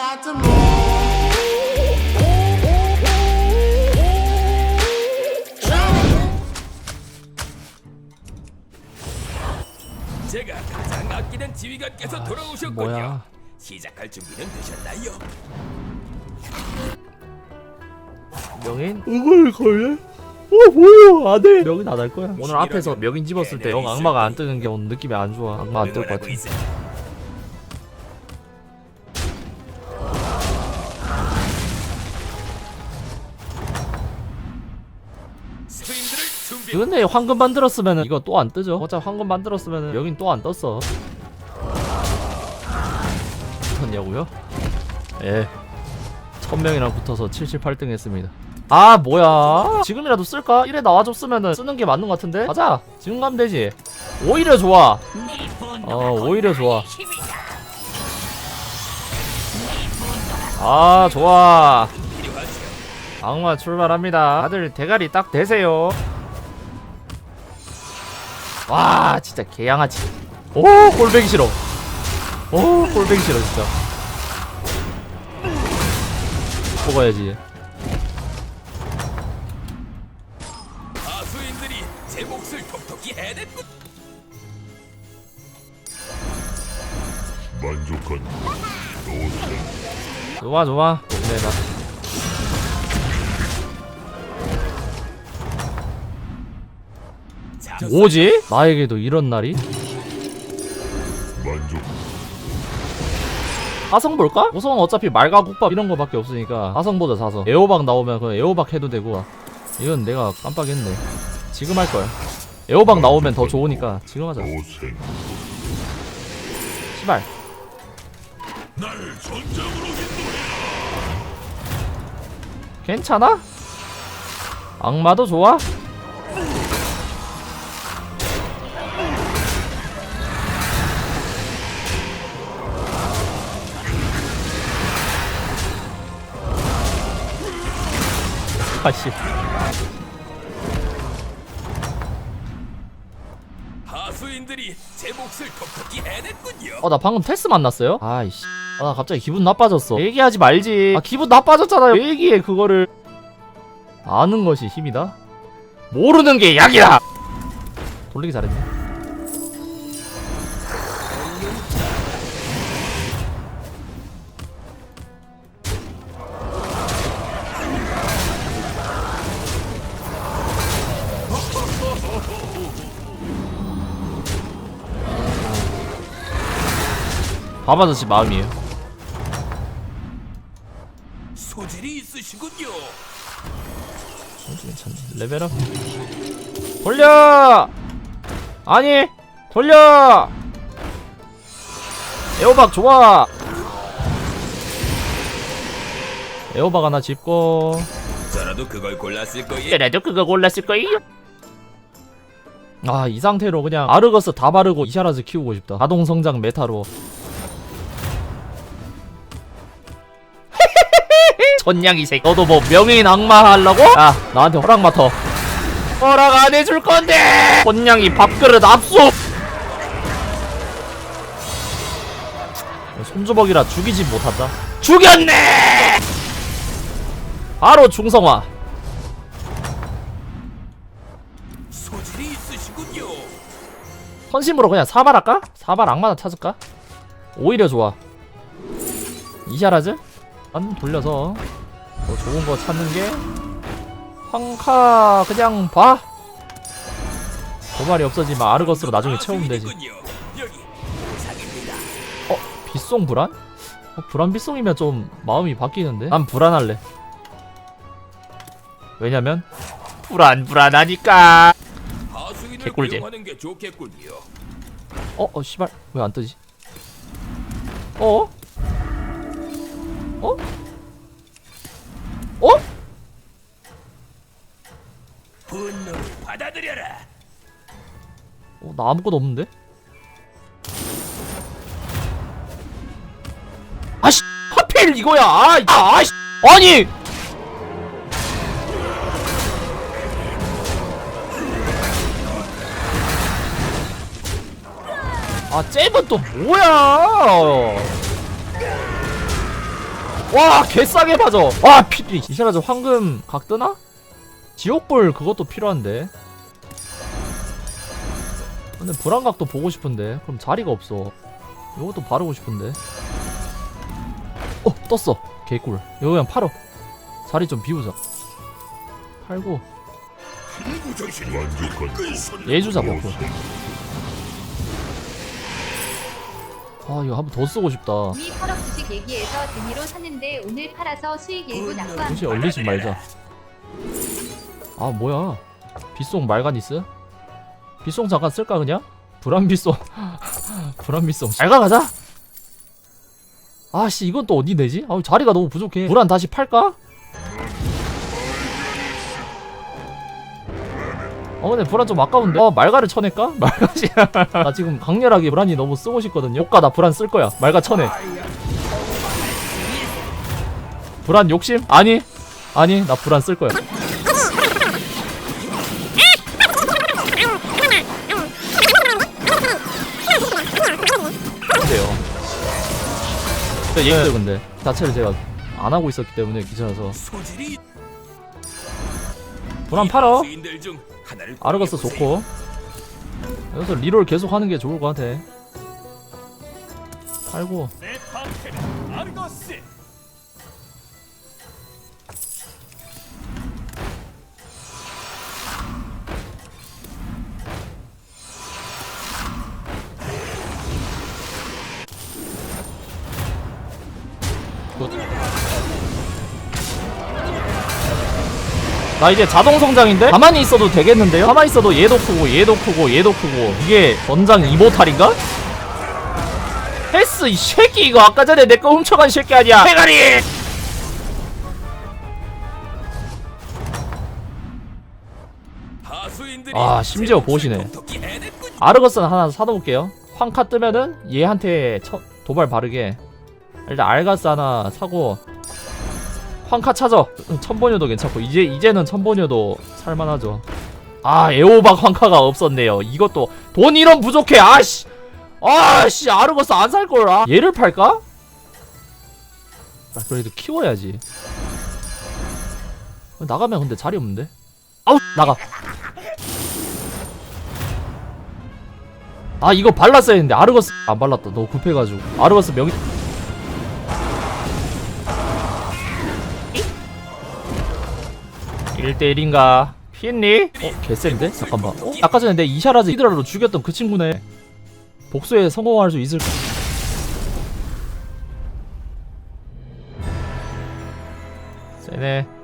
got to move. 제가 가장 아끼는 지휘관께서 돌아오셨군요. 뭐야? 시작할 준비는 되셨나요? 명인? 이걸 걸래? 어 뭐야 안돼 명인 안 할 거야 오늘 앞에서 명인 집었을 때 영 악마가 안 뜨는 게 오늘 느낌이 안 좋아 악마 안 뜰 것 응원하고 같아 있어요. 근데 황금 만들었으면 이거 또 안 뜨죠? 어차피 황금 만들었으면 명인 또안 떴어. 떴냐고요? 예. 천명이랑 붙어서 78등 했습니다. 아 뭐야? 지금이라도 쓸까? 1에 나와줬으면 쓰는 게 맞는 것 같은데? 가자! 지금 가면 되지. 오히려 좋아! 어 오히려 좋아. 아 좋아. 악마 출발합니다. 다들 대가리 딱 대세요 와 진짜 개양아치. 오 꼴뱅이 싫어. 오 꼴뱅이 싫어 진짜. 먹어야지. 하수인들이 제 몫을 톡톡히 해냈군. 만족한 좋아 좋아. 동네다 뭐지? 나에게도 이런 날이? 만족 사성 볼까? 우선 어차피 말가국밥 이런 거밖에 없으니까 사성 보자 사성 애호박 나오면 그냥 애호박 해도 되고 이건 내가 깜빡했네 지금 할 거야 애호박 나오면 더 좋으니까 지금 하자 시발 괜찮아? 악마도 좋아? 아씨 하수인들이 제 몫을 톡톡히 해냈군요. 어나 방금 테스 만났어요? 아이씨 아, 나 갑자기 기분 나빠졌어 얘기하지 말지 아 기분 나빠졌잖아요 왜 얘기해 그거를 아는 것이 힘이다? 모르는 게 약이다! 돌리기 잘했네 밥 아저씨 마음이에요. 소질이 있으시군요. 괜찮네. 레벨업? 돌려! 아니 돌려! 에어박 좋아! 에어박 하나 짚고. 저라도 그걸 골랐을 거예요. 그래도 그거 골랐을 거예요 아 이 상태로 그냥 아르거스 다 바르고 이샤라즈 키우고 싶다. 자동 성장 메타로. 전냥이 새끼. 너도 뭐 명예인 악마 하려고? 야 나한테 허락 맡아 허락 안 해줄 건데! 전냥이 밥그릇 압수! 손주먹이라 죽이지 못한다. 죽였네! 바로 중성화 있으시군요. 선심으로 그냥 사발 할까? 사발 악마나 찾을까? 오히려 좋아 이샤라즈? 난 돌려서 더 좋은 거 찾는 게 황카 그냥 봐 도발이 없어지면 아르거스로 나중에 채우면 되지. 어? 빗송 불안? 어, 불안 빗송이면 좀 마음이 바뀌는데? 난 불안할래 왜냐면 불안 불안하니까 개꿀잼. 고용하는 게 좋겠군요. 어? 어 씨발 왜 안 뜨지? 어? 어? 어? 분노를 받아들여라. 어, 나 아무것도 없는데? 아씨 하필 이거야 아, 아, 아씨 아니 아 잽은 또 뭐야? 와 개싸게 맞아 와 피리 이샤라저 황금 각 뜨나? 지옥불 그것도 필요한데. 근데 불안각도 보고 싶은데. 그럼 자리가 없어. 이것도 바르고 싶은데. 어 떴어. 개꿀. 이거 그냥 팔어. 자리 좀 비우자. 팔고. 예주자 버프 아 이거 한 번 더 쓰고 싶다 이미 8억 주식 얘기해서 등위로 샀는데 오늘 팔아서 수익 일부 납부합니다. 혹시 얼리지 말자 아 뭐야 빗송 말가니스? 빗송 잠깐 쓸까 그냥? 불안빗송 불안빗송 잘 가 가자 아씨 이건 또 어디 내지? 아 자리가 너무 부족해 불안 다시 팔까? 어 근데 불안 좀 아까운데? 어 말가를 쳐낼까? 말가지. 나 지금 강렬하게 불안이 너무 쓰고 싶거든요. 효과 나 불안 쓸 거야. 말가 쳐내. 불안 욕심? 아니. 아니 나 불안 쓸 거야. 근데 얘기해요 근데 자체를 제가 안 하고 있었기 때문에 귀찮아서. 불안 팔어 아르거스 좋고. 여기서 리롤 계속 하는 게 좋을 것 같아. 팔고. 굿. 나 이제 자동 성장인데? 가만히 있어도 되겠는데요? 가만히 있어도 얘도 크고 얘도 크고 얘도 크고. 이게 전장 이모탈인가? 헬스 이 새끼 이거 아까 전에 내 거 훔쳐간 새끼 아니야. 하수인들이 아, 심지어 보시네. 아르거스는 하나 사놓을게요. 황카 뜨면은 얘한테 처, 도발 바르게. 일단 알가스 하나 사고 황카 찾아. 천번여도 괜찮고 이제 이제는 천번여도 살만하죠. 아 에오박 황카가 없었네요. 이것도 돈 1원 부족해. 아씨! 아씨 아르거스 안 살걸 아? 얘를 팔까? 나 그래도 키워야지. 나가면 근데 자리 없는데? 아우 나가. 아 이거 발랐어야 했는데 아르거스 안 발랐다. 너무 급해가지고. 아르거스 명이 일대일인가 피했니? 어? 개센데? 잠깐만 어? 아까 전에 내 이샤라즈 히드라로 죽였던 그 친구네 복수에 성공할 수 있을까? 세네